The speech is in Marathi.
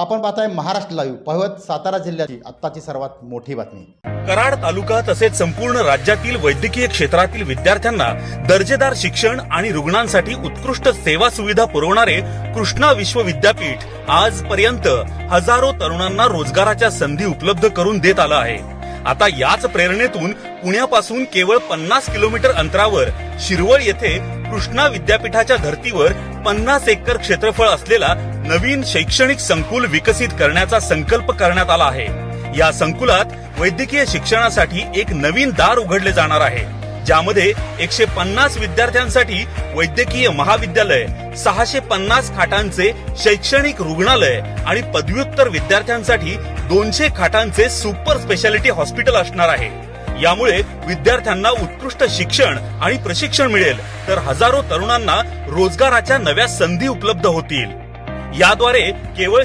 आपण पाहताय महाराष्ट्र लाईव्ह पाहत सातारा जिल्ह्याची आत्ताची सर्वात मोठी बातमी. कराड तालुका तसेच संपूर्ण राज्यातील वैद्यकीय क्षेत्रातील विद्यार्थ्यांना दर्जेदार शिक्षण आणि रुग्णांसाठी उत्कृष्ट सेवा सुविधा पुरवणारे कृष्णा विश्व विद्यापीठ आजपर्यंत हजारो तरुणांना रोजगाराच्या संधी उपलब्ध करून देत आलं आहे. आता याच प्रेरणेतून पुण्यापासून केवळ पन्नास किलोमीटर अंतरावर शिरवळ येथे कृष्णा विद्यापीठाच्या धर्तीवर पन्नास एकर क्षेत्रफळ असलेला नवीन शैक्षणिक संकुल विकसित करण्याचा संकल्प करण्यात आला आहे. या संकुलात वैद्यकीय शिक्षणासाठी एक नवीन दार उघडले जाणार आहे. ज्यामध्ये एकशे पन्नास विद्यार्थ्यांसाठी वैद्यकीय महाविद्यालय सहाशे पन्नास खाटांचे शैक्षणिक रुग्णालय आणि पदव्युत्तर विद्यार्थ्यांसाठी दोनशे खाटांचे सुपर स्पेशालिटी हॉस्पिटल असणार आहे. यामुळे विद्यार्थ्यांना उत्कृष्ट शिक्षण आणि प्रशिक्षण मिळेल. तर हजारो तरुणांना रोजगाराच्या नव्या संधी उपलब्ध होतील. याद्वारे केवळ